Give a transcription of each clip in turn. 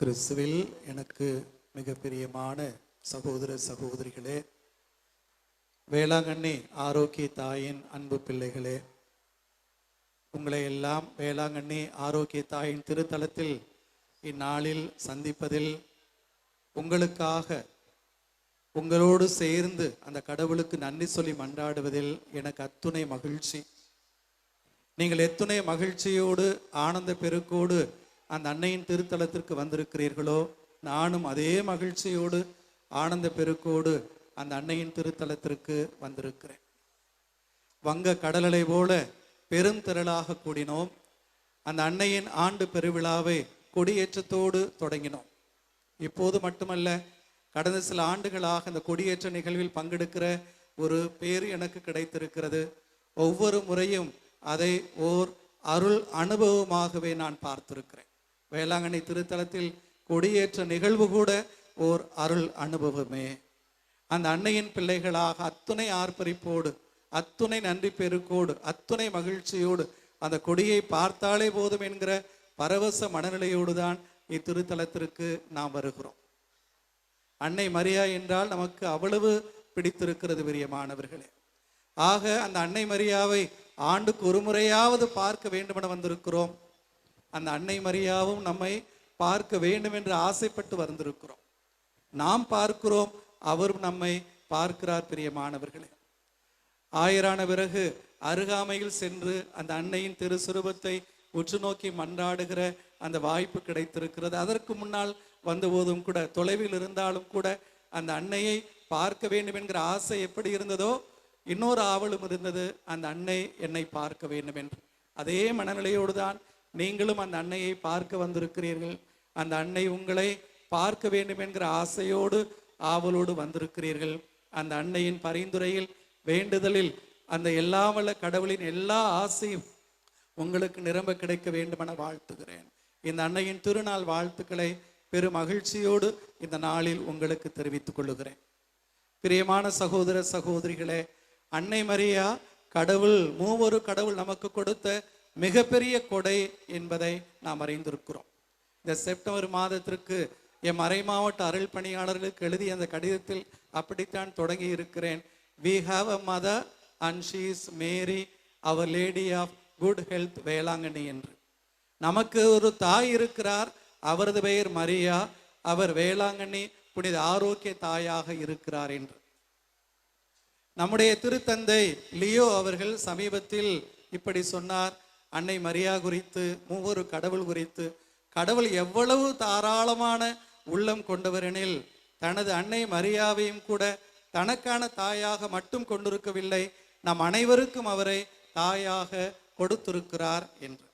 கிறிஸ்துவில் எனக்கு மிக பிரியமான சகோதர சகோதரிகளே வேளாங்கண்ணி ஆரோக்கிய தாயின் அன்பு பிள்ளைகளே உங்களை எல்லாம் வேளாங்கண்ணி ஆரோக்கிய தாயின் திருத்தலத்தில் இந்நாளில் சந்திப்பதில் உங்களுக்காக உங்களோடு சேர்ந்து அந்த கடவுளுக்கு நன்றி சொல்லி மன்றாடுவதில் எனக்கு அத்துணை மகிழ்ச்சி. நீங்கள் எத்துணை மகிழ்ச்சியோடு ஆனந்த பெருக்கோடு அந்த அன்னையின் திருத்தலத்திற்கு வந்திருக்கிறீர்களோ? நானும் அதே மகிழ்ச்சியோடு ஆனந்த பெருக்கோடு அந்த அன்னையின் திருத்தலத்திற்கு வந்திருக்கிறேன். வங்க கடலலை போல பெருந்திரளாக கூடினோம். அந்த அன்னையின் ஆண்டு பெருவிழாவை கொடியேற்றத்தோடு தொடங்கினோம். இப்போது மட்டுமல்ல கடந்த சில ஆண்டுகளாக இந்த கொடியேற்ற நிகழ்வில் பங்கெடுக்கிற ஒரு பேர் எனக்கு கிடைத்திருக்கிறது. ஒவ்வொரு முறையும் அதை ஓர் அருள் அனுபவமாகவே நான் பார்த்திருக்கிறேன். வேளாங்கண்ணி திருத்தலத்தில் கொடியேற்ற நிகழ்வு கூட ஓர் அருள் அனுபவமே. அந்த அன்னையின் பிள்ளைகளாக அத்துணை ஆர்ப்பரிப்போடு அத்துணை நன்றி பெருக்கோடு அத்துணை மகிழ்ச்சியோடு அந்த கொடியை பார்த்தாலே போதும் என்கிற பரவச மனநிலையோடு தான் இத்திருத்தலத்திற்கு நாம் வருகிறோம். அன்னை மரியா என்றால் நமக்கு அவ்வளவு பிடித்திருக்கிறது பிரியமானவர்களே. ஆக அந்த அன்னை மரியாவை ஆண்டுக்கு ஒரு முறையாவது பார்க்க வேண்டுமென வந்திருக்கிறோம். அந்த அன்னை மரியாவும் நம்மை பார்க்க வேண்டும் என்று ஆசைப்பட்டு வந்திருக்கிறோம். நாம் பார்க்கிறோம் அவரும் நம்மை பார்க்கிறார் பிரியமானவர்களே. ஆயரான பிறகு அருகாமையில் சென்று அந்த அன்னையின் திருசுருபத்தை உற்று நோக்கி மன்றாடுகிற அந்த வாய்ப்பு கிடைத்திருக்கிறது. அதற்கு முன்னால் வந்தபோதும் கூட தொலைவில் இருந்தாலும் கூட அந்த அன்னையை பார்க்க வேண்டும் என்கிற ஆசை எப்படி இருந்ததோ இன்னொரு ஆவலும் இருந்தது அந்த அன்னை என்னை பார்க்க வேண்டும் என்று அதே மனநிலையோடு தான் நீங்களும் அந்த அன்னையை பார்க்க வந்திருக்கிறீர்கள். அந்த அன்னை உங்களை பார்க்க வேண்டும் என்கிற ஆசையோடு ஆவலோடு வந்திருக்கிறீர்கள். அந்த அன்னையின் பரிந்துரையில் வேண்டுதலில் அந்த எல்லாமல்ல கடவுளின் எல்லா ஆசையும் உங்களுக்கு நிரம்ப கிடைக்க வேண்டுமென வாழ்த்துகிறேன். இந்த அன்னையின் திருநாள் வாழ்த்துக்களை பெரும் மகிழ்ச்சியோடு இந்த நாளில் உங்களுக்கு தெரிவித்துக் கொள்ளுகிறேன். பிரியமான சகோதர சகோதரிகளே அன்னை மரியா கடவுள் மூவொரு கடவுள் நமக்கு கொடுத்த மிகப்பெரிய கொடை என்பதை நாம் அறிந்திருக்கிறோம். இந்த செப்டம்பர் மாதத்திற்கு என் மறை மாவட்ட அருள் பணியாளர்களுக்கு எழுதிய அந்த கடிதத்தில் அப்படித்தான் தொடங்கி இருக்கிறேன். We have a mother and she is Mary our lady of good health Velankanni என்று. நமக்கு ஒரு தாய் இருக்கிறார் அவரது பெயர் மரியா அவர் வேளாங்கண்ணி புனித ஆரோக்கிய தாயாக இருக்கிறார் என்று. நம்முடைய திருத்தந்தை லியோ அவர்கள் சமீபத்தில் இப்படி சொன்னார் அன்னை மரியா குறித்து மூவொரு கடவுள் குறித்து கடவுள் எவ்வளவு தாராளமான உள்ளம் கொண்டவரெனில் தனது அன்னை மரியாவையும் கூட தனக்கான தாயாக மட்டும் கொண்டிருக்கவில்லை நம் அனைவருக்கும் அவரை தாயாக கொடுத்திருக்கிறார் என்று.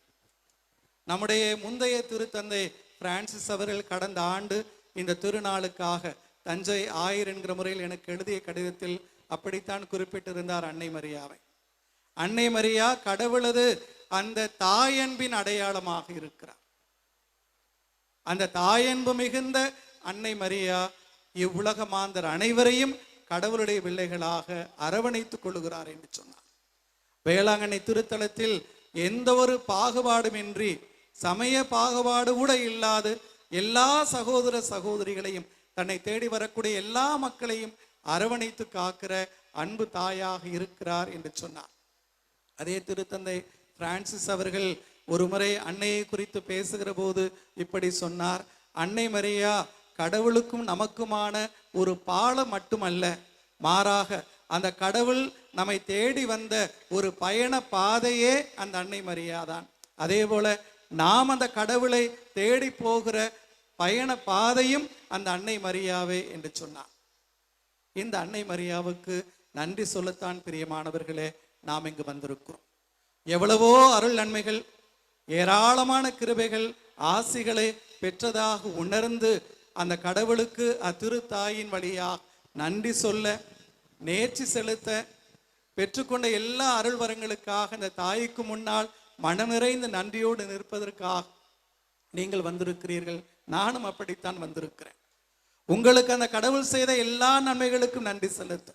நம்முடைய முந்தைய திருத்தந்தை பிரான்சிஸ் அவர்கள் கடந்த ஆண்டு இந்த திருநாளுக்காக தஞ்சை ஆயிர் என்கிற முறையில் எனக்கு எழுதிய கடிதத்தில் அப்படித்தான் குறிப்பிட்டிருந்தார் அன்னை மரியாவை. அன்னை மரியா கடவுளது அந்த தாயன்பின் அடையாளமாக இருக்கிறார். அந்த தாயன்பு மிகுந்த அன்னை மரியா இவ்வுலக மாந்தர் அனைவரையும் கடவுளுடைய பிள்ளைகளாக அரவணைத்துக் கொள்கிறார் என்று சொன்னார். வேளாங்கண்ணி திருத்தலத்தில் எந்த ஒரு பாகுபாடுமின்றி சமய பாகுபாடு கூட இல்லாது எல்லா சகோதர சகோதரிகளையும் தன்னை தேடி வரக்கூடிய எல்லா மக்களையும் அரவணைத்து காக்கிற அன்பு தாயாக இருக்கிறார் என்று சொன்னார். அதே திருத்தந்தை பிரான்சிஸ் அவர்கள் ஒரு முறை அன்னையை குறித்து பேசுகிற போது இப்படி சொன்னார். அன்னை மரியா கடவுளுக்கும் நமக்குமான ஒரு பாலம் மட்டுமல்ல. மாறாக அந்த கடவுள் நம்மை தேடி வந்த ஒரு பயண பாதையே அந்த அன்னை மரியா தான். அதே போல நாம் அந்த கடவுளை தேடி போகிற பயண பாதையும் அந்த அன்னை மரியாவே என்று சொன்னார். இந்த அன்னை மரியாவுக்கு நன்றி சொல்லத்தான் பிரியமானவர்களே நாம் இங்கு வந்திருக்கிறோம். எவ்வளவோ அருள் நன்மைகள் ஏராளமான கிருபைகள் ஆசிகளை பெற்றதாக உணர்ந்து அந்த கடவுளுக்கு அத்திருத்தாயின் வழியா நன்றி சொல்ல நேர்ச்சி செலுத்த பெற்றுக்கொண்ட எல்லா அருள் வரங்களுக்காக இந்த தாய்க்கு முன்னால் மனம் நிறைந்த நன்றியோடு நிற்பதற்காக நீங்கள் வந்திருக்கிறீர்கள். நானும் அப்படித்தான் வந்திருக்கிறேன். உங்களுக்கு அந்த கடவுள் செய்த எல்லா நன்மைகளுக்கும் நன்றி செலுத்த.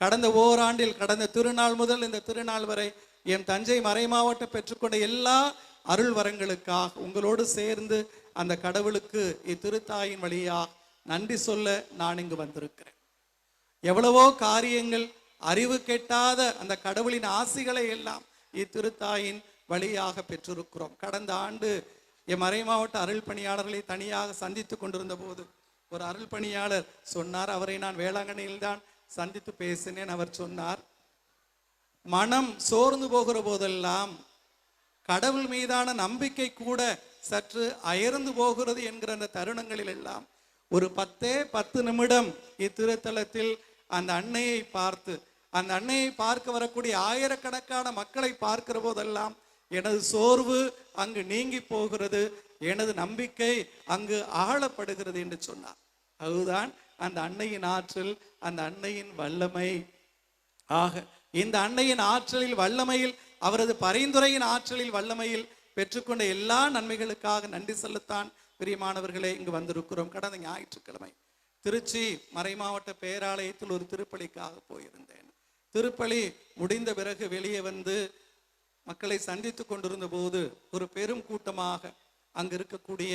கடந்த ஓராண்டில் கடந்த திருநாள் முதல் இந்த திருநாள் வரை என் தஞ்சை மறை மாவட்டம் பெற்றுக்கொண்ட எல்லா அருள் வரங்களுக்காக உங்களோடு சேர்ந்து அந்த கடவுளுக்கு இத்திருத்தாயின் வழியாக நன்றி சொல்ல நான் இங்கு வந்திருக்கிறேன். எவ்வளவோ காரியங்கள் அறிவு கெட்டாத அந்த கடவுளின் ஆசிகளை எல்லாம் இத்திருத்தாயின் வழியாக பெற்றிருக்கிறோம். கடந்த ஆண்டு என் மறை மாவட்ட அருள் பணியாளர்களை தனியாக சந்தித்து கொண்டிருந்த போது ஒரு அருள் பணியாளர் சொன்னார் அவரை நான் வேளாங்கண்ணியில் தான் சந்தித்து பேசினேன். அவர் சொன்னார் மனம் சோர்ந்து போகிற போதெல்லாம் கடவுள் மீதான நம்பிக்கை கூட சற்று அயர்ந்து போகிறது என்கிற அந்த தருணங்களில் எல்லாம் ஒரு பத்தே பத்து நிமிடம் இத்திருத்தலத்தில் அந்த அன்னையை பார்த்து அந்த அன்னையை பார்க்க வரக்கூடிய ஆயிரக்கணக்கான மக்களை பார்க்கிற போதெல்லாம் எனது சோர்வு அங்கு நீங்கி போகிறது எனது நம்பிக்கை அங்கு ஆழப்படுகிறது என்று சொன்னார். அதுதான் அந்த அன்னையின் ஆற்றல் அந்த அன்னையின் வல்லமை. ஆக இந்த அன்னையின் ஆற்றலில் வல்லமையில் அவரது பரிந்துரையின் ஆற்றலில் வல்லமையில் பெற்றுக்கொண்ட எல்லா நன்மைகளுக்காக நன்றி செலுத்தான். பிரியமானவர்களே இங்கு வந்திருக்கிறோம். கடந்த ஞாயிற்றுக்கிழமை திருச்சி மறைமாவட்ட பேராலயத்தில் ஒரு திருப்பலிக்காக போயிருந்தேன். திருப்பலி முடிந்த பிறகு வெளியே வந்து மக்களை சந்தித்து கொண்டிருந்த போது ஒரு பெரும் கூட்டமாக அங்கு இருக்கக்கூடிய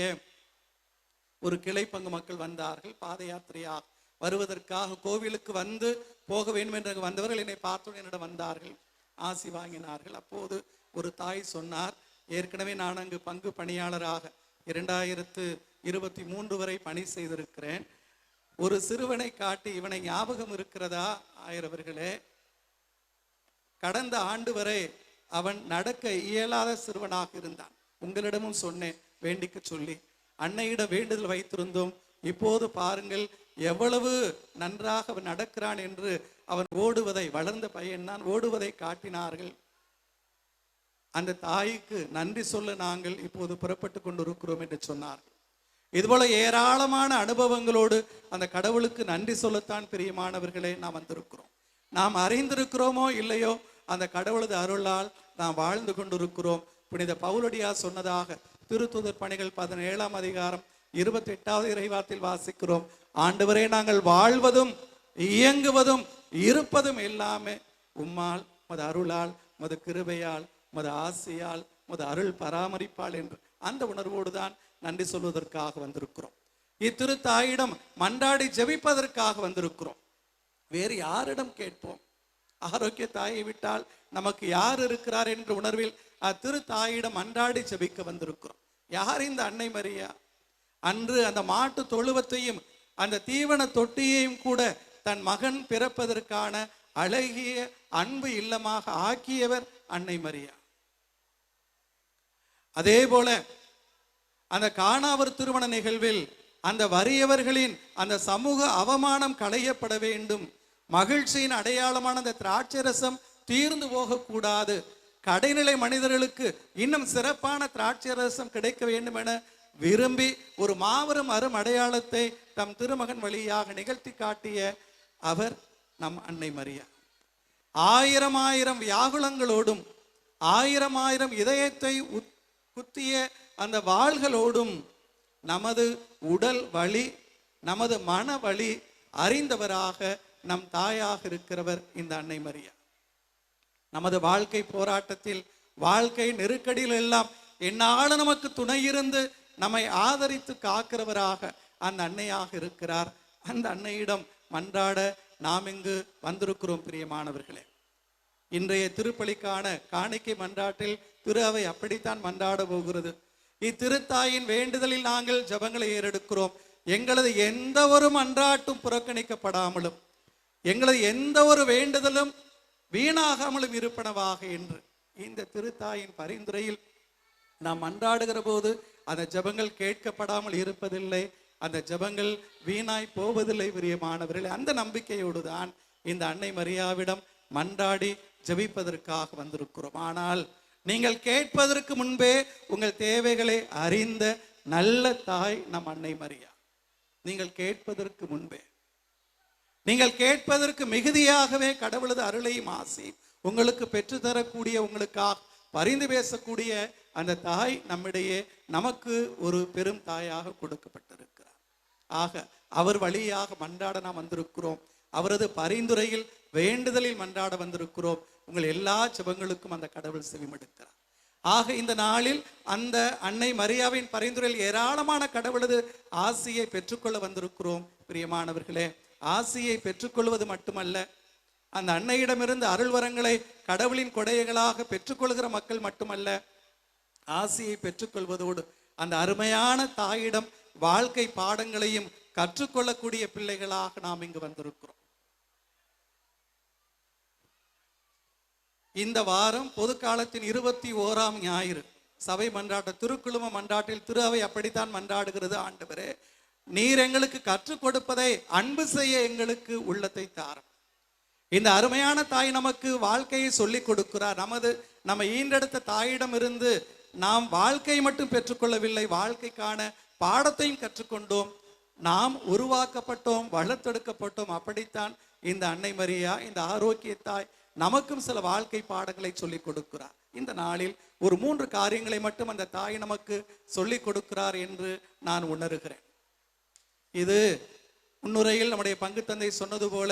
ஒரு கிளை பங்கு மக்கள் வந்தார்கள் பாத யாத்திரையாக வருவதற்காக கோவிலுக்கு வந்து போக வேண்டும் என்று வந்தவர்கள் என்னை பார்த்தோடு என்னிடம் வந்தார்கள் ஆசி வாங்கினார்கள். அப்போது ஒரு தாய் சொன்னார் ஏற்கனவே நான் அங்கு பங்கு பணியாளராக இரண்டாயிரத்து இருபத்தி மூன்று வரை பணி செய்திருக்கிறேன். ஒரு சிறுவனை காட்டி இவனை ஞாபகம் இருக்கிறதா? ஆயிரவர்களே கடந்த ஆண்டு வரை அவன் நடக்க இயலாத சிறுவனாக இருந்தான். உங்களிடமும் சொன்னேன் வேண்டிக்க சொல்லி. அன்னையிடம் வேண்டுதல் வைத்திருந்தோம். இப்போது பாருங்கள் எவ்வளவு நன்றாக அவன் நடக்கிறான் என்று அவன் ஓடுவதை வளர்ந்த பையன் தான் ஓடுவதை காட்டினார்கள். அந்த தாய்க்கு நன்றி சொல்ல நாங்கள் இப்போது புறப்பட்டு கொண்டிருக்கிறோம் என்று சொன்னார்கள். இதுபோல ஏராளமான அனுபவங்களோடு அந்த கடவுளுக்கு நன்றி சொல்லத்தான் பிரியமானவர்களே நாம் வந்திருக்கிறோம். நாம் அறிந்திருக்கிறோமோ இல்லையோ அந்த கடவுளது அருளால் நாம் வாழ்ந்து கொண்டிருக்கிறோம். புனித பவுலடியா சொன்னதாக திருத்துதர் பணிகள் பதினேழாம் அதிகாரம் இருபத்தி எட்டாவது இறைவாத்தில் வாசிக்கிறோம். ஆண்டவரே நாங்கள் வாழ்வதும் இயங்குவதும் இருப்பதும் எல்லாமே உம்மால் மது அருளால் மது கிருபையால் மது ஆசையால் மது அருள் பராமரிப்பால் என்று அந்த உணர்வோடு தான் நன்றி சொல்வதற்காக வந்திருக்கிறோம். இத்திருத்தாயிடம் மன்றாடி ஜெபிப்பதற்காக வந்திருக்கிறோம். வேறு யாரிடம் கேட்போம்? ஆரோக்கிய தாயை விட்டால் நமக்கு யார் இருக்கிறார் என்ற உணர்வில் அத்திரு தாயிடம் அன்றாடி செபிக்க வந்திருக்கிறோம். யார் இந்த அன்னை மரியா? அன்று அந்த மாட்டு தொழுவத்தையும் அந்த தீவன தொட்டியையும் கூட தன் மகன் பிறப்பதற்கான அழகிய அன்பு இல்லமாக ஆக்கியவர் அன்னை மரியா. அதே போல அந்த காணாவர் திருமண நிகழ்வில் அந்த வறியவர்களின் அந்த சமூக அவமானம் களையப்பட வேண்டும். மகிழ்ச்சியின் அடையாளமான அந்த திராட்சரசம் தீர்ந்து போகக்கூடாது கடைநிலை மனிதர்களுக்கு இன்னும் சிறப்பான திராட்சை ரசம் கிடைக்க வேண்டும் என விரும்பி ஒரு மாபெரும் அரும் அடையாளத்தை தம் திருமகன் வழியாக நிகழ்த்தி காட்டிய அவர் நம் அன்னை மரியா. ஆயிரம் ஆயிரம் வியாகுலங்களோடும் ஆயிரம் ஆயிரம் இதயத்தை குத்திய அந்த வாள்களோடும் நமது உடல் வழி நமது மன வழி அறிந்தவராக நம் தாயாக இருக்கிறவர் இந்த அன்னை மரியா. நமது வாழ்க்கை போராட்டத்தில் வாழ்க்கை நெருக்கடியில் எல்லாம் என்னால நமக்கு துணை இருந்து நம்மை ஆதரித்து காக்கிறவராக அந்த அன்னையாக இருக்கிறார். அந்த அன்னையிடம் மன்றாட நாம் இங்கு வந்திருக்கிறோம் பிரியமானவர்களே. இன்றைய திருப்பலிக்கான காணிக்கை மன்றாட்டில் திரு அவை அப்படித்தான் மன்றாட போகிறது. இத்திருத்தாயின் வேண்டுதலில் நாங்கள் ஜெபங்களை ஏறெடுக்கிறோம். எங்களது எந்த ஒரு மன்றாட்டும் புறக்கணிக்கப்படாமலும் எங்களது எந்த ஒரு வேண்டுதலும் வீணாகாமலும் இருப்பனவாக என்று. இந்த திருத்தாயின் பரிந்துரையில் நாம் அன்றாடுகிற போது அந்த ஜெபங்கள் கேட்கப்படாமல் இருப்பதில்லை. அந்த ஜெபங்கள் வீணாய் போவதில்லை பிரியமானவர்களே. அந்த நம்பிக்கையோடு தான் இந்த அன்னை மரியாவிடம் மன்றாடி ஜெபிப்பதற்காக வந்திருக்கிறோம். ஆனால் நீங்கள் கேட்பதற்கு முன்பே உங்கள் தேவைகளை அறிந்த நல்ல தாய் நம் அன்னை மரியா. நீங்கள் கேட்பதற்கு முன்பே நீங்கள் கேட்பதற்கு மிகுதியாகவே கடவுளது அருளையும் ஆசி உங்களுக்கு பெற்றுத்தரக்கூடிய உங்களுக்காக பரிந்து பேசக்கூடிய அந்த தாய் நம்மிடையே நமக்கு ஒரு பெரும் தாயாக கொடுக்கப்பட்டிருக்கிறார். ஆக அவர் வழியாக மன்றாட நாம் வந்திருக்கிறோம். அவரது பரிந்துரையில் வேண்டுதலில் மன்றாட வந்திருக்கிறோம். உங்கள் எல்லா ஜெபங்களுக்கும் அந்த கடவுள் செவிமடுக்கிறார். ஆக இந்த நாளில் அந்த அன்னை மரியாவின் பரிந்துரையில் ஏராளமான கடவுளது ஆசியை பெற்றுக்கொள்ள வந்திருக்கிறோம். பிரியமானவர்களே ஆசியை பெற்றுக்கொள்வது மட்டுமல்ல அந்த அன்னையிடமிருந்து அருள்வரங்களை கடவுளின் கொடைகளாக பெற்றுக்கொள்கிற மக்கள் மட்டுமல்ல ஆசியை பெற்றுக்கொள்வதோடு அந்த அருமையான தாயிடம் வாழ்க்கை பாடங்களையும் கற்றுக்கொள்ளக்கூடிய பிள்ளைகளாக நாம் இங்கு வந்திருக்கிறோம். இந்த வாரம் பொது காலத்தின் இருபத்தி ஓராம் ஞாயிறு. சபை மன்றாட்ட திருக்குழும மன்றாட்டில் திரு அவை அப்படித்தான் மன்றாடுகிறது ஆண்டவரே. நீர் எங்களுக்கு கற்றுக் கொடுப்பதை அன்பு செய்ய எங்களுக்கு உள்ளத்தை தாரும். இந்த அருமையான தாய் நமக்கு வாழ்க்கையை சொல்லிக் கொடுக்கிறார். நமது நம்ம ஈன்றெடுத்த தாயிடமிருந்து நாம் வாழ்க்கை மட்டும் பெற்றுக்கொள்ளவில்லை வாழ்க்கைக்கான பாடத்தையும் கற்றுக்கொண்டோம். நாம் உருவாக்கப்பட்டோம் வளர்த்தெடுக்கப்பட்டோம். அப்படித்தான் இந்த அன்னை மரியா இந்த ஆரோக்கிய தாய் நமக்கும் சில வாழ்க்கை பாடங்களை சொல்லிக் கொடுக்கிறார். இந்த நாளில் ஒரு மூன்று காரியங்களை மட்டும் அந்த தாய் நமக்கு சொல்லிக் கொடுக்கிறார் என்று நான் உணர்கிறேன். இது முன்னுரையில் நம்முடைய பங்கு தந்தை சொன்னது போல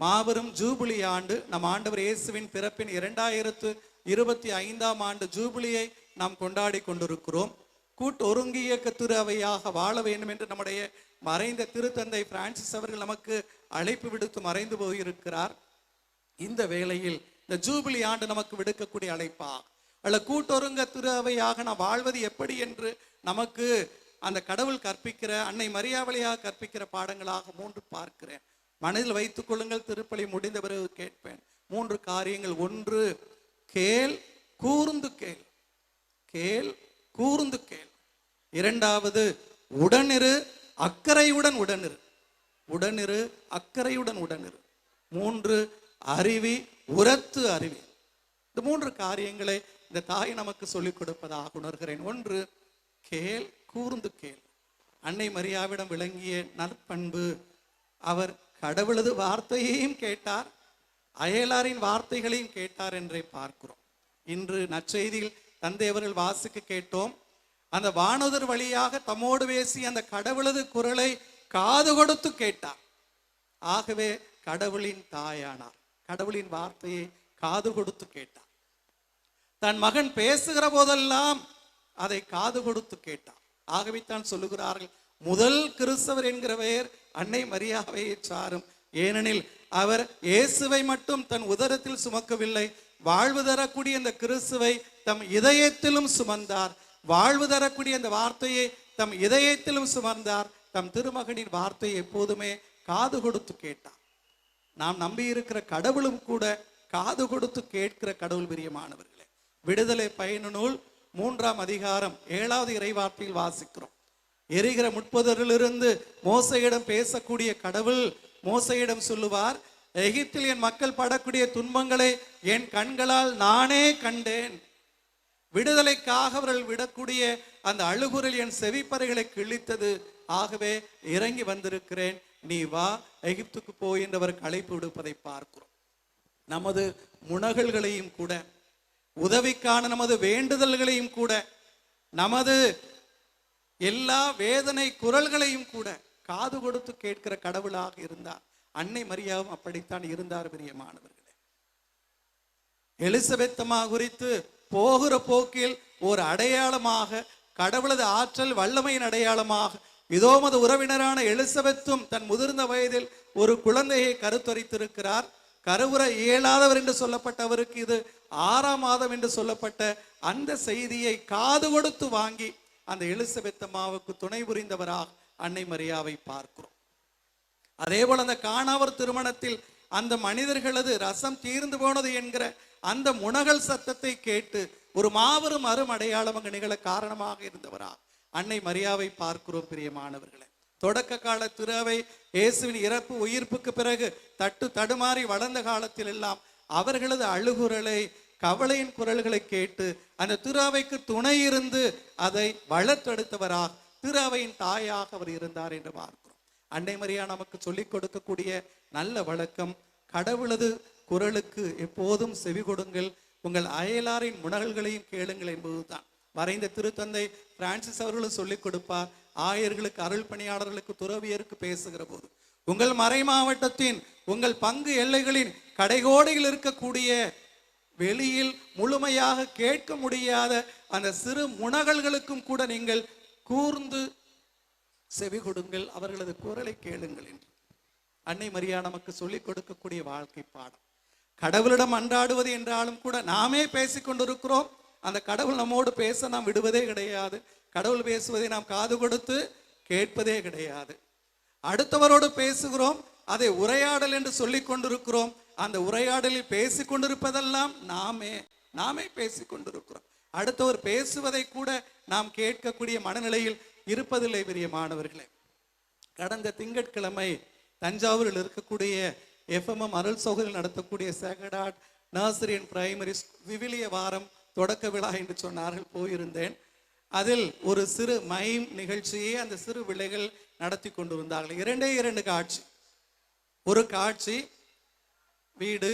மாபெரும் ஜூபிலி ஆண்டு நம் ஆண்டவர் இயேசுவின் பிறப்பின் இரண்டாயிரத்து இருபத்தி ஐந்தாம் ஆண்டு ஜூபிலியை நாம் கொண்டாடி கொண்டிருக்கிறோம். கூட்டு ஒருங்கிய இயக்க வாழ வேண்டும் என்று நம்முடைய மறைந்த திருத்தந்தை பிரான்சிஸ் அவர்கள் நமக்கு அழைப்பு விடுத்து மறைந்து போயிருக்கிறார். இந்த வேளையில் இந்த ஜூபிலி ஆண்டு நமக்கு விடுக்கக்கூடிய அழைப்பா? அல்ல கூட்டொருங்க திரு அவையாக நாம் வாழ்வது எப்படி என்று நமக்கு அந்த கடவுள் கற்பிக்கிற அன்னை மரியாவளியாக கற்பிக்கிற பாடங்களாக மூன்று பார்க்கிறேன். மனதில் வைத்துக் கொள்ளுங்கள் திருப்பலி முடிந்த பிறகு கேட்பேன். மூன்று காரியங்கள். ஒன்று கேள் கூர்ந்து கேள். கேள் கூர்ந்து கேள். இரண்டாவது உடனிரு அக்கறையுடன் உடனிரு. உடனிரு அக்கறையுடன் உடனிரு. மூன்று அறிவி உரத்து அறிவி. இந்த மூன்று காரியங்களை இந்த தாய் நமக்கு சொல்லிக் கொடுப்பதாக உணர்கிறேன். ஒன்று கேள் கூர்ந்து கேள். அன்னை மரியாவிடம் விளங்கிய நற்பண்பு அவர் கடவுளது வார்த்தையையும் கேட்டார் அயலாரின் வார்த்தைகளையும் கேட்டார் என்றே பார்க்கிறோம். இன்று நற்செய்தியில் தந்தை அவர்கள் வாசிக்க கேட்டோம் அந்த வானதர் வழியாக தம்மோடு பேசி அந்த கடவுளது குரலை காது கொடுத்து கேட்டார். ஆகவே கடவுளின் தாயானார் கடவுளின் வார்த்தையை காது கொடுத்து கேட்டார். தன் மகன் பேசுகிற போதெல்லாம் அதை காது கொடுத்து கேட்டான். ஆகவேத்தான் சொல்லுகிறார்கள் முதல் கிறிஸ்தவர் என்கிற பெயர் அன்னை மரியாவை சாரும். ஏனெனில் அவர் இயேசுவை மட்டும் தன் உதரத்தில் சுமக்கவில்லை. வாழ்வு தரக்கூடிய இந்த கிறிஸ்துவை தம் இதயத்திலும் சுமந்தார். வாழ்வு தரக்கூடிய அந்த வார்த்தையை தம் இதயத்திலும் சுமந்தார். தம் திருமகனின் வார்த்தையை எப்போதுமே காது கொடுத்து கேட்டார் நாம் நம்பி இருக்கிற கடவுளும் கூட காது கொடுத்து கேட்கிற கடவுள் பிரியமானவர்களே. விடுதலை பயண நூல் மூன்றாம் அதிகாரம் ஏழாவது இறைவார்த்தையில் வாசிக்கிறோம். எரிகிற முட்புதரிலிருந்து மோசையிடம் பேசக்கூடிய கடவுள் மோசையிடம் சொல்லுவார் எகிப்தில் என் மக்கள் படக்கூடிய துன்பங்களை என் கண்களால் நானே கண்டேன். விடுதலைக்காக அவர்கள் விடக்கூடிய அந்த அழுகுரல் என் செவிப்பறைகளை கிழித்தது. ஆகவே இறங்கி வந்திருக்கிறேன். நீ வா எகிப்துக்கு போய் என்று அழைப்பு விடுப்பதை பார்க்கிறோம். நமது முனகல்களையும் கூட உதவிக்கான நமது வேண்டுதல்களையும் கூட நமது எல்லா வேதனை குரல்களையும் கூட காது கொடுத்து கேட்கிற கடவுளாக இருந்தார். அன்னை மரியாவும் அப்படித்தான் இருந்தார் பிரியமானவர்களே எலிசபெத்தம்மா குறித்து போகிற போக்கில் ஒரு அடையாளமாக கடவுளது ஆற்றல் வல்லமையின் அடையாளமாக இதோமது உறவினரான எலிசபெத்தும் தன் முதிர்ந்த வயதில் ஒரு குழந்தையை கருத்தரித்திருக்கிறார். கருவுற இயலாதவர் என்று சொல்லப்பட்டவருக்கு இது ஆறாம் மாதம் என்று சொல்லப்பட்ட அந்த செய்தியை காது கொடுத்து வாங்கி அந்த எலிசபெத் அம்மாவுக்கு துணை புரிந்தவராக அன்னை மரியாவை பார்க்கிறோம். அதே போல அந்த காணாவர் திருமணத்தில் அந்த மனிதர்களது ரசம் தீர்ந்து போனது என்கிற அந்த முனகல் சத்தத்தை கேட்டு ஒரு மாபெரும் அரும் அடையாளம் அங்கு நிகழ காரணமாக இருந்தவரா அன்னை மரியாவை பார்க்கிறோம் பிரியமானவர்களை. தொடக்க கால திறவை இயேசுவின் இறப்பு உயிர்ப்புக்கு பிறகு தட்டு தடுமாறி வளர்ந்த காலத்தில் எல்லாம் அவர்களது அழுகுரலை கவலையின் குரல்களை கேட்டு அந்த துறவைக்கு துணை இருந்து அதை வளர்த்தெடுத்தவராக திருவையின் தாயாக அவர் இருந்தார் என்று பார்க்கிறோம். அன்னை மரியா நமக்கு சொல்லிக் கொடுக்கக்கூடிய நல்ல வழக்கம் கடவுளது குரலுக்கு எப்போதும் செவி கொடுங்கள் உங்கள் அயலாரின் முனகல்களையும் கேளுங்கள் என்பதுதான். மறைந்த திருத்தந்தை பிரான்சிஸ் அவர்களும் சொல்லிக் கொடுப்பார் ஆயர்களுக்கு அருள் பணியாளர்களுக்கு துறவியருக்கு பேசுகிற போது உங்கள் மறை மாவட்டத்தின் உங்கள் பங்கு எல்லைகளின் கடைகோடையில் இருக்கக்கூடிய வெளியில் முழுமையாக கேட்க முடியாத அந்த சிறு முனகல்களுக்கும் கூட நீங்கள் கூர்ந்து செவி கொடுங்கள் அவர்களது குரலை கேளுங்கள் என்று. அன்னை மரியா நமக்கு சொல்லிக் கொடுக்கக்கூடிய வாழ்க்கை பாடம். கடவுளிடம் அன்றாடுவது என்றாலும் கூட நாமே பேசிக்கொண்டிருக்கிறோம் கொண்டிருக்கிறோம். அந்த கடவுள் நம்மோடு பேச நாம் விடுவதே கிடையாது. கடவுள் பேசுவதை நாம் காது கொடுத்து கேட்பதே கிடையாது. அடுத்தவரோடு பேசுகிறோம் அதை உரையாடல் என்று சொல்லி கொண்டிருக்கிறோம். அந்த உரையாடலில் பேசி கொண்டிருப்பதெல்லாம் நாமே நாமே பேசி கொண்டிருக்கிறோம். அடுத்தவர் பேசுவதை கூட நாம் கேட்கக்கூடிய மனநிலையில் இருப்பதில்லை பெரிய மாணவர்களே. கடந்த திங்கட்கிழமை தஞ்சாவூரில் இருக்கக்கூடிய எஃப்எம்எம் அருள் சோகரில் நடத்தக்கூடிய சேகடாட் நர்சரி அண்ட் பிரைமரி விவிலிய வாரம் தொடக்க விழா என்று சொன்னார்கள் போயிருந்தேன். அதில் ஒரு சிறு மைம் நிகழ்ச்சியை அந்த சிறு பிள்ளைகள் நடத்தி கொண்டு வந்தார்கள். இரண்டே இரண்டு காட்சி. ஒரு காட்சி வீடு.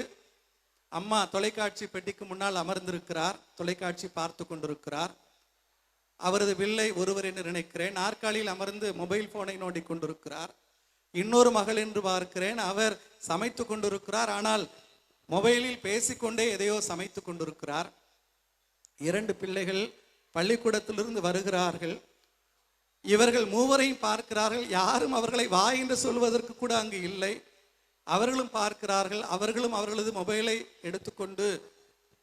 அம்மா தொலைக்காட்சி பெட்டிக்கு முன்னால் அமர்ந்திருக்கிறார். தொலைக்காட்சி பார்த்து கொண்டிருக்கிறார். அவரது வில்லை ஒருவர் என்று நினைக்கிறேன். நாற்காலியில் அமர்ந்து மொபைல் போனை நோண்டி கொண்டிருக்கிறார். இன்னொரு மகள் என்று பார்க்கிறேன். அவர் சமைத்து கொண்டிருக்கிறார். ஆனால் மொபைலில் பேசிக்கொண்டே எதையோ சமைத்து கொண்டிருக்கிறார். இரண்டு பிள்ளைகள் பள்ளிக்கூடத்திலிருந்து வருகிறார்கள். இவர்கள் மூவரையும் பார்க்கிறார்கள். யாரும் அவர்களை வா என்று சொல்வதற்கு கூட அங்கு இல்லை. அவர்களும் பார்க்கிறார்கள். அவர்களும் அவர்களது மொபைலை எடுத்துக்கொண்டு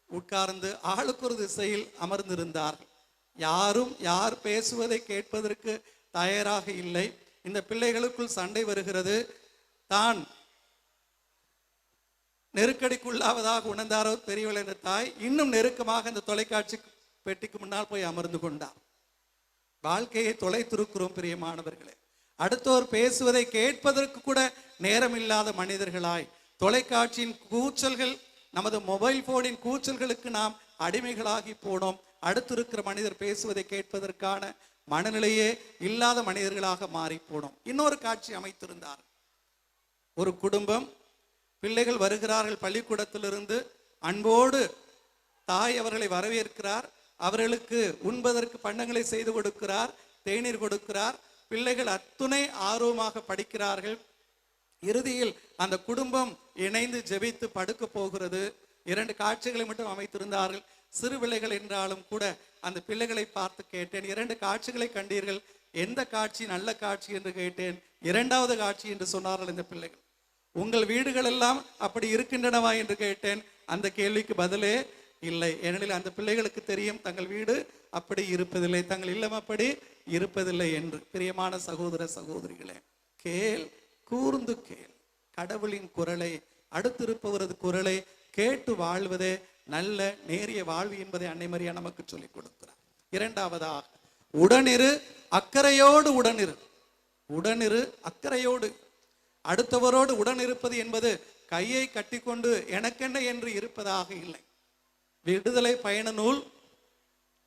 உட்கார்ந்து ஆளுக்கு ஒரு திசையில் அமர்ந்திருந்தார்கள். யாரும் யார் பேசுவதை கேட்பதற்கு தயாராக இல்லை. இந்த பிள்ளைகளுக்குள் சண்டை வருகிறது. தான் நெருக்கடிக்குள்ளாவதாக உணர்ந்தாரோ தெரியவில்லை என்ற தாய் இன்னும் நெருக்கமாக இந்த தொலைக்காட்சி பெட்டிக்கு முன்னால் போய் அமர்ந்து கொண்டார் வாழ்க்கையை தொலைத்திருக்கிறோம் பிரியமானவர்களே. அடுத்தோர் பேசுவதை கேட்பதற்கு கூட நேரமில்லாத மனிதர்களாய். தொலைக்காட்சியின் கூச்சல்கள் நமது மொபைல் போனின் கூச்சல்களுக்கு நாம் அடிமைகளாகி போனோம். அடுத்திருக்கிற மனிதர் பேசுவதை கேட்பதற்கான மனநிலையே இல்லாத மனிதர்களாக மாறி போனோம். இன்னொரு காட்சி அமைத்திருந்தார். ஒரு குடும்பம் பிள்ளைகள் வருகிறார்கள் பள்ளிக்கூடத்திலிருந்து. அன்போடு தாய் அவர்களை வரவேற்கிறார். அவர்களுக்கு உண்பதற்கு பண்டங்களை செய்து கொடுக்கிறார் தேநீர் கொடுக்கிறார். பிள்ளைகள் அத்துணை ஆர்வமாக படிக்கிறார்கள். இறுதியில் அந்த குடும்பம் இணைந்து ஜெபித்து படுக்க போகிறது. இரண்டு காட்சிகளை மட்டும் அமைத்திருந்தார்கள். சிறு பிள்ளைகள் என்றாலும் கூட அந்த பிள்ளைகளை பார்த்து கேட்டேன். இரண்டு காட்சிகளை கண்டீர்கள். எந்த காட்சி? நல்ல காட்சி என்று கேட்டேன். இரண்டாவது காட்சி என்று சொன்னார்கள் இந்த பிள்ளைகள். உங்கள் வீடுகள் எல்லாம் அப்படி இருக்கின்றனவா என்று கேட்டேன். அந்த கேள்விக்கு பதிலே இல்லை ஏனெனில் அந்த பிள்ளைகளுக்கு தெரியும் தங்கள் வீடு அப்படி இருப்பதில்லை தங்கள் இல்லம் அப்படி இருப்பதில்லை என்று. பிரியமான சகோதர சகோதரிகளே கேள் கூர்ந்து கேள். கடவுளின் குரலை அடுத்திருப்பவரது குரலை கேட்டு வாழ்வதே நல்ல நேரிய வாழ்வு என்பதை அன்னை மரியா நமக்கு சொல்லிக் கொடுக்கிறார். இரண்டாவதாக உடனிரு அக்கறையோடு உடனிரு. உடனிரு அக்கறையோடு. அடுத்தவரோடு உடன் இருப்பது என்பது கையை கட்டிக்கொண்டு எனக்கென்ன என்று இருப்பதாக இல்லை. விடுதலை பயண நூல்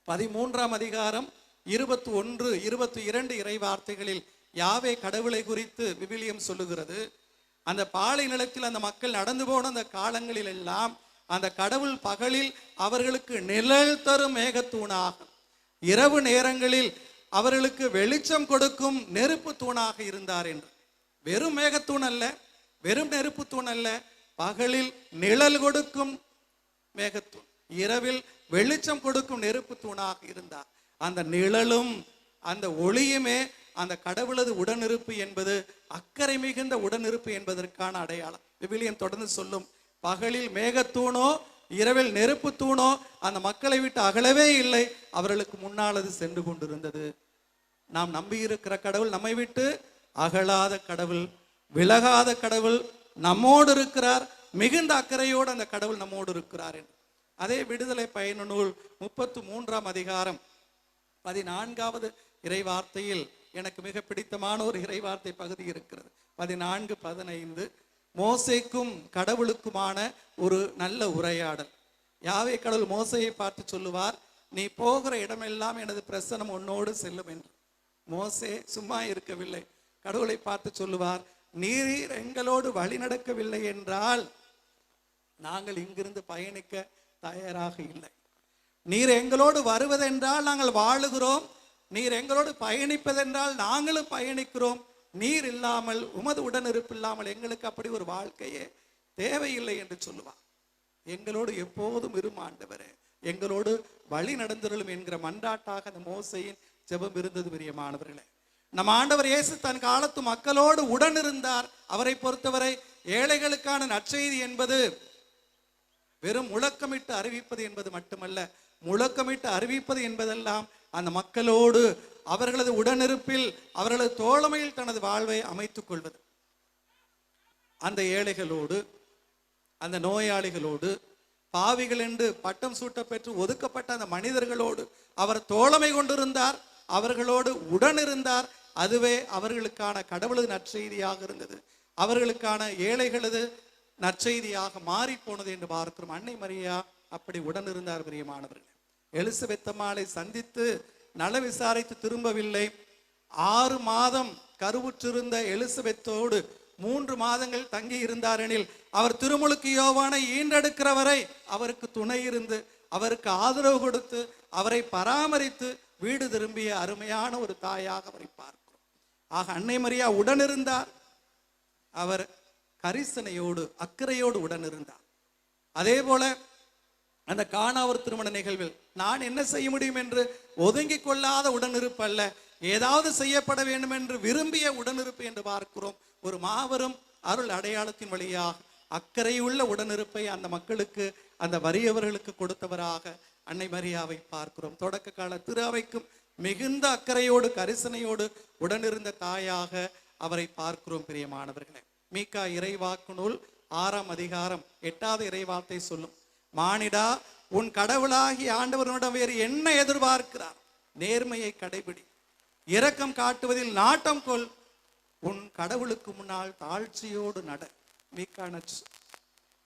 பதிமூன்றாம் அதிகாரம் இருபத்தி ஒன்று இருபத்தி இரண்டு இறை வார்த்தைகளில் யாவே கடவுளை குறித்து விவிலியம் சொல்லுகிறது. அந்த பாலை நிலத்தில் அந்த மக்கள் நடந்து போன அந்த காலங்களில் எல்லாம் அந்த கடவுள் பகலில் அவர்களுக்கு நிழல் தரும் மேகத்தூணாக இரவு நேரங்களில் அவர்களுக்கு வெளிச்சம் கொடுக்கும் நெருப்பு தூணாக இருந்தார் என்று. வெறும் மேகத்தூண் அல்ல வெறும் நெருப்பு தூண் அல்ல பகலில் நிழல் கொடுக்கும் மேகத்தூண் இரவில் வெளிச்சம் கொடுக்கும் நெருப்பு தூணாக இருந்தார். அந்த நிழலும் அந்த ஒளியுமே அந்த கடவுளது உடனிருப்பு என்பது அக்கறை மிகுந்த உடனிருப்பு என்பதற்கான அடையாளம். விவிலியம் தொடர்ந்து சொல்லும் பகலில் மேகத்தூணோ இரவில் நெருப்பு தூணோ அந்த மக்களை விட்டு அகலவே இல்லை அவர்களுக்கு முன்னால் அது சென்று கொண்டிருந்தது. நாம் நம்பியிருக்கிற கடவுள் நம்மை விட்டு அகலாத கடவுள் விலகாத கடவுள் நம்மோடு இருக்கிறார். மிகுந்த அக்கறையோடு அந்த கடவுள் நம்மோடு இருக்கிறார் அதே விடுதலை பயண நூல் முப்பத்து மூன்றாம் அதிகாரம் பதினான்காவது இறைவார்த்தையில் எனக்கு மிக பிடித்தமான ஒரு இறைவார்த்தை பகுதி இருக்கிறது. பதினான்கு பதினைந்து. மோசைக்கும் கடவுளுக்குமான ஒரு நல்ல உரையாடல். யாவே கடவுள் மோசையை பார்த்து சொல்லுவார் நீ போகிற இடமெல்லாம் எனது பிரசனம் உன்னோடு செல்லும் என்று. மோசே சும்மா இருக்கவில்லை. கடவுளை பார்த்து சொல்லுவார் நீரீர் எங்களோடு வழி நடக்கவில்லை என்றால் நாங்கள் இங்கிருந்து பயணிக்க தயாராக இல்லை. நீர் எங்களோடு வருவதென்றால் நாங்கள் வாழுகிறோம். நீர் எங்களோடு பயணிப்பதென்றால் நாங்களும் பயணிக்கிறோம். நீர் இல்லாமல் உமது உடனிருப்பு இல்லாமல் எங்களுக்கு அப்படி ஒரு வாழ்க்கையே தேவையில்லை என்று சொல்லுவார். எங்களோடு எப்போதும் இரும் ஆண்டவரே. எங்களோடு வழி நடந்தருளும் என்கிற மன்றாட்டாக அந்த மோசையின் ஜெபம் இருந்தது பிரியமானவர்களே. நம் ஆண்டவர் இயேசு தன் காலத்து மக்களோடு உடன் இருந்தார் அவரை பொறுத்தவரை ஏழைகளுக்கான நற்செய்தி என்பது வெறும் முழக்கமிட்டு அறிவிப்பது என்பது மட்டுமல்ல முழக்கமிட்டு அறிவிப்பது என்பதெல்லாம் அந்த மக்களோடு அவர்களது உடனிருப்பில் அவர்களது தோழமையில் தனது வாழ்வை அமைத்துக் கொள்வது. அந்த ஏழைகளோடு அந்த நோயாளிகளோடு பாவிகள் என்று பட்டம் சூட்ட பெற்று ஒதுக்கப்பட்ட அந்த மனிதர்களோடு அவர் தோழமை கொண்டிருந்தார். அவர்களோடு உடன் இருந்தார் அதுவே அவர்களுக்கான கடவுளது நற்செய்தியாக இருந்தது. அவர்களுக்கான ஏழைகளது நற்செய்தியாக மாறி போனது என்று பார்க்கிறோம். அன்னை மரியா அப்படி உடன் இருந்தார் பிரியமானவர்கள் எலிசபெத்தம்மாளை சந்தித்து நல விசாரித்து திரும்பவில்லை. ஆறு மாதம் கருவுற்றிருந்த எலிசபெத்தோடு மூன்று மாதங்கள் தங்கி இருந்தாரெனில் அவர் திருமுழுக்கு யோவானை ஈண்டெடுக்கிற வரை அவருக்கு துணை இருந்து அவருக்கு ஆதரவு கொடுத்து அவரை பராமரித்து வீடு திரும்பிய அருமையான ஒரு தாயாக அவரை பார்க்கிறோம். ஆக அன்னை மரியா உடனிருந்தார். அவர் கரிசனையோடு அக்கறையோடு உடன் இருந்தார் அதே போல அந்த காணாவர் திருமண நிகழ்வில் நான் என்ன செய்ய முடியும் என்று ஒதுங்கிக் கொள்ளாத உடனிருப்பு அல்ல ஏதாவது செய்யப்பட வேண்டும் என்று விரும்பிய உடனிருப்பு என்று பார்க்கிறோம். ஒரு மாபெரும் அருள் அடையாளத்தின் வழியாக அக்கறையுள்ள உடனிருப்பை அந்த மக்களுக்கு அந்த வறியவர்களுக்கு கொடுத்தவராக அன்னை மரியாவை பார்க்கிறோம். தொடக்க கால திருவைக்கும் மிகுந்த அக்கறையோடு கரிசனையோடு உடனிருந்த தாயாக அவரை பார்க்கிறோம் பிரியமானவர்களே. மீகா இறைவாக்கு நூல் ஆறாம் அதிகாரம் எட்டாவது இறைவார்த்தை சொல்லும். மானிடா உன் கடவுளாகி ஆண்டவரனுடன் வேறு என்ன எதிர்பார்க்கிறார்? நேர்மையை கடைபிடி. இரக்கம் காட்டுவதில் நாட்டம் கொள். உன் கடவுளுக்கு முன்னால் தாழ்ச்சியோடு நட. மீக்கான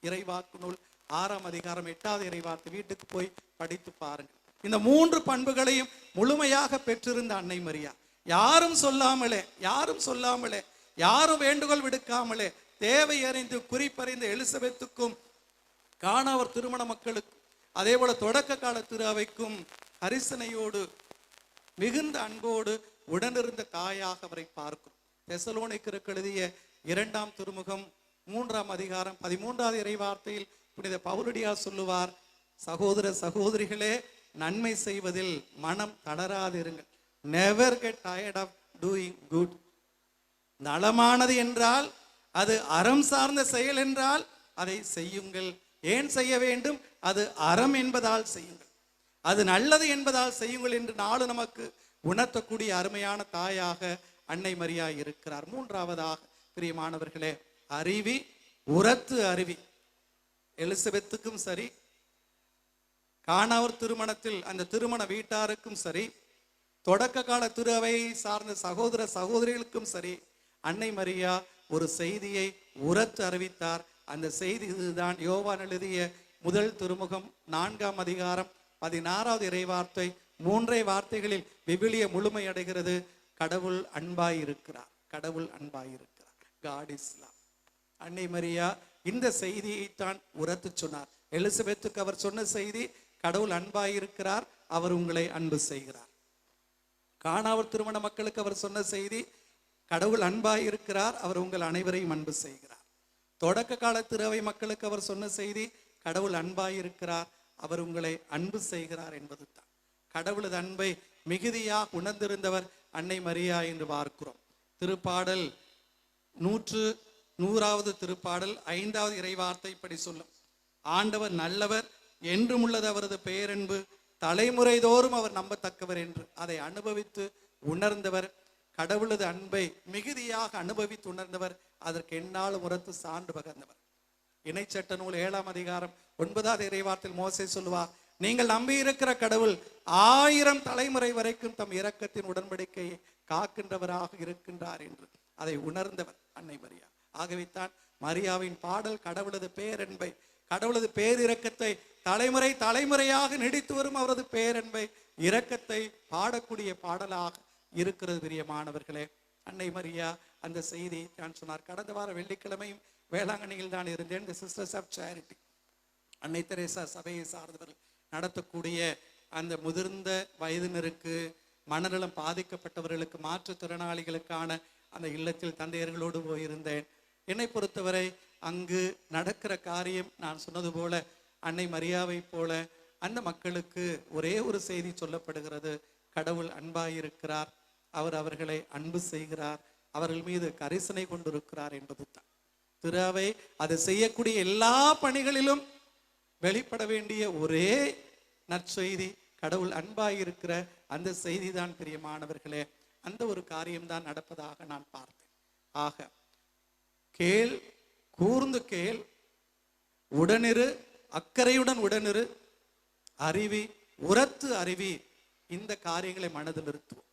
இறைவாக்கு நூல் ஆறாம் அதிகாரம் எட்டாவது இறைவார்த்தை வீட்டுக்கு போய் படித்து பாருங்க இந்த மூன்று பண்புகளையும் முழுமையாக பெற்றிருந்த அன்னை மரியா. யாரும் சொல்லாமலே யாரும் சொல்லாமலே யாரும் வேண்டுகோள் விடுக்காமலே தேவை அறிந்து குறிப்பறிந்த எலிசபெத்துக்கும் காணவர் திருமண மக்களுக்கும் அதே போல தொடக்க கால திருவைக்கும் ஹரிசனையோடு மிகுந்த அன்போடு உடனிருந்த தாயாக அவரை பார்க்கும். தெசலோனைக்கு எழுதிய இரண்டாம் திருமுகம் மூன்றாம் அதிகாரம் பதிமூன்றாவது இறைவார்த்தையில் புனித பவுலடியா சொல்லுவார் சகோதர சகோதரிகளே நன்மை செய்வதில் மனம் தளராதிருங்கள். Never get tired of doing good நலமானது என்றால் அது அறம் சார்ந்த செயல் என்றால் அதை செய்யுங்கள். ஏன் செய்ய வேண்டும்? அது அறம் என்பதால் செய்யுங்கள். அது நல்லது என்பதால் செய்யுங்கள் என்று நாடு நமக்கு உணர்த்தக்கூடிய அருமையான தாயாக அன்னை மரியா இருக்கிறார். மூன்றாவதாக பிரியமானவர்களே அருவி உரத்து அருவி. எலிசபெத்துக்கும் சரி காணவர் திருமணத்தில் அந்த திருமண வீட்டாருக்கும் சரி தொடக்க கால திரு சார்ந்த சகோதர சகோதரிகளுக்கும் சரி அன்னை மரியா ஒரு செய்தியை உரத்து அறிவித்தார். அந்த செய்தி இதுதான். யோவான் எழுதிய முதல் திருமுகம் நான்காம் அதிகாரம் பதினாறாவது இறைவார்த்தை மூன்றை வார்த்தைகளில் விவிலிய முழுமை அடைகிறது கடவுள் அன்பாய் இருக்கிறார் கடவுள் அன்பாயிருக்கிறார். காட் இஸ்லாம் அன்னை மரியா இந்த செய்தியைத்தான் உரத்து சொன்னார். எலிசபெத்துக்கு அவர் சொன்ன செய்தி கடவுள் அன்பாயிருக்கிறார் அவர் உங்களை அன்பு செய்கிறார். காணாவர் திருமண மக்களுக்கு அவர் சொன்ன செய்தி கடவுள் அன்பாயிருக்கிறார் அவர் உங்கள் அனைவரையும் அன்பு செய்கிறார். தொடக்க கால திறவை மக்களுக்கு அவர் சொன்ன செய்தி கடவுள் அன்பாயிருக்கிறார் அவர் உங்களை அன்பு செய்கிறார் என்பதுதான். கடவுளது அன்பை மிகுதியாக உணர்ந்திருந்தவர் அன்னை மரியா என்று பார்க்கிறோம். திருப்பாடல் நூற்று நூறாவது திருப்பாடல் ஐந்தாவது இறைவார்த்தை இப்படி சொல்லும். ஆண்டவர் நல்லவர் என்றும் உள்ளது அவரது பேரன்பு தலைமுறைதோறும் அவர் நம்பத்தக்கவர் என்று. அதை அனுபவித்து உணர்ந்தவர் கடவுளது அன்பை மிகுதியாக அனுபவித்து உணர்ந்தவர் அதற்கு எந்நாளும் உரத்து சான்று பகர்ந்தவர். இணைச்சட்ட நூல் ஏழாம் அதிகாரம் ஒன்பதாவது இறைவார்த்தில் மோசை சொல்லுவார் நீங்கள் நம்பி இருக்கிற கடவுள் ஆயிரம் தலைமுறை வரைக்கும் தம் இரக்கத்தின் உடன்படிக்கையை காக்கின்றவராக இருக்கின்றார் என்று. அதை உணர்ந்தவர் அன்னை மரியா. ஆகவேத்தான் மரியாவின் பாடல் கடவுளது பேரன்பை கடவுளது பேரிரக்கத்தை தலைமுறை தலைமுறையாக நீடித்து வரும் அவரது பேரன்பை இரக்கத்தை பாடக்கூடிய பாடலாக இருக்கிறது பிரியமானவர்களே அன்னை மரியா அந்த செய்தி நான் சொன்னார். கடந்த வாரம் வெள்ளிக்கிழமையும் வேளாங்கண்ணியில் தான் இருந்தேன். இந்த சிஸ்டர்ஸ் ஆஃப் சேரிட்டி அன்னை தெரேசா சபையை சார்ந்தவர்கள் நடத்தக்கூடிய அந்த முதிர்ந்த வயதினருக்கு மனநலம் பாதிக்கப்பட்டவர்களுக்கு மாற்றுத்திறனாளிகளுக்கான அந்த இல்லத்தில் தந்தையர்களோடு போயிருந்தேன். என்னை பொறுத்தவரை அங்கு நடக்கிற காரியம் நான் சொன்னது போல அன்னை மரியாவை போல அந்த மக்களுக்கு ஒரே ஒரு செய்தி சொல்லப்படுகிறது. கடவுள் அன்பாயிருக்கிறார். அவர் அவர்களை அன்பு செய்கிறார். அவர்கள் மீது கரிசனை கொண்டிருக்கிறார் என்பது தான். திருவை அதை செய்யக்கூடிய எல்லா பணிகளிலும் வெளிப்பட வேண்டிய ஒரே நற்செய்தி கடவுள் அன்பாயிருக்கிற அந்த செய்தி தான் பிரியமானவர்களே. அந்த ஒரு காரியம்தான் நடப்பதாக நான் பார்த்தேன். ஆக கேள் கூர்ந்து கேள் உடனிரு அக்கறையுடன் உடனிரு அறிவி உரத்து அறிவி இந்த காரியங்களை மனதில் நிறுத்துவோம்.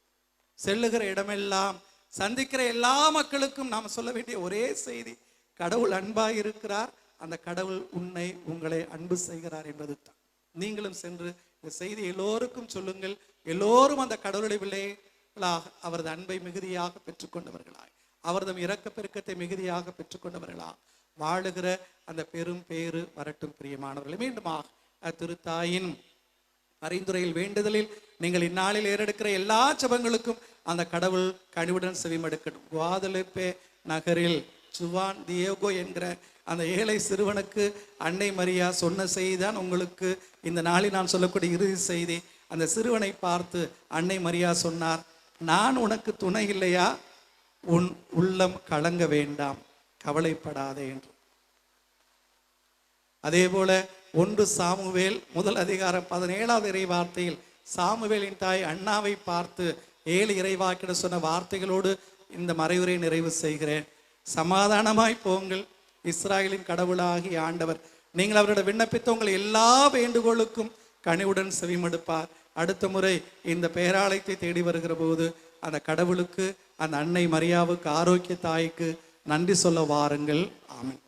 செல்லுகிற இடமெல்லாம் சந்திக்கிற எல்லா மக்களுக்கும் நாம் சொல்ல வேண்டிய ஒரே செய்தி கடவுள் அன்பாக இருக்கிறார் அந்த கடவுள் உன்னை உங்களை அன்பு செய்கிறார் என்பது தான் நீங்களும் சென்று இந்த செய்தி எல்லோருக்கும் சொல்லுங்கள் எல்லோரும் அந்த கடவுளுடைய பிள்ளைகளாக அவரது அன்பை மிகுதியாக பெற்றுக்கொண்டவர்களாய். அவரது இறக்க பெருக்கத்தை மிகுதியாக பெற்றுக்கொண்டவர்களா? வாழுகிற அந்த பெரும் பேறு வரட்டும் பிரியமானவர்களே. மீண்டுமாக திருத்தாயின் பரிந்துரையில் வேண்டுதலில் நீங்கள் இந்நாளில் ஏறெடுக்கிற எல்லா ஜபங்களுக்கும் அந்த கடவுள் கனிவுடன் செவிமடுக்கணும் குவாதலிப்பே நகரில் சுவான் தியோகோ என்கிற அந்த ஏழை சிறுவனுக்கு அன்னை மரியா சொன்ன செய்திதான் உங்களுக்கு இந்த நாளில் நான் சொல்லக்கூடிய இறுதி செய்தி. அந்த சிறுவனை பார்த்து அன்னை மரியா சொன்னார் நான் உனக்கு துணை இல்லையா? உன் உள்ளம் கலங்க வேண்டாம் கவலைப்படாதே என்று. அதே போல ஒன்று சாமுவேல் முதல் அதிகாரம் பதினேழாவது இறை வார்த்தையில் சாமுவேலின் தாய் அண்ணாவை பார்த்து ஏழு இறைவாக்கிட சொன்ன வார்த்தைகளோடு இந்த மறைவுரை நிறைவு செய்கிறேன். சமாதானமாய் போங்கள். இஸ்ராயலின் கடவுளாகி ஆண்டவர் நீங்கள் அவரோட விண்ணப்பித்த உங்கள் எல்லா வேண்டுகோளுக்கும் கனிவுடன் செவிமடுப்பார். அடுத்த முறை இந்த பேராலயத்தை தேடி வருகிற போது அந்த கடவுளுக்கு அந்த அன்னை மரியாவுக்கு ஆரோக்கிய தாய்க்கு நன்றி சொல்ல வாருங்கள். ஆமென்.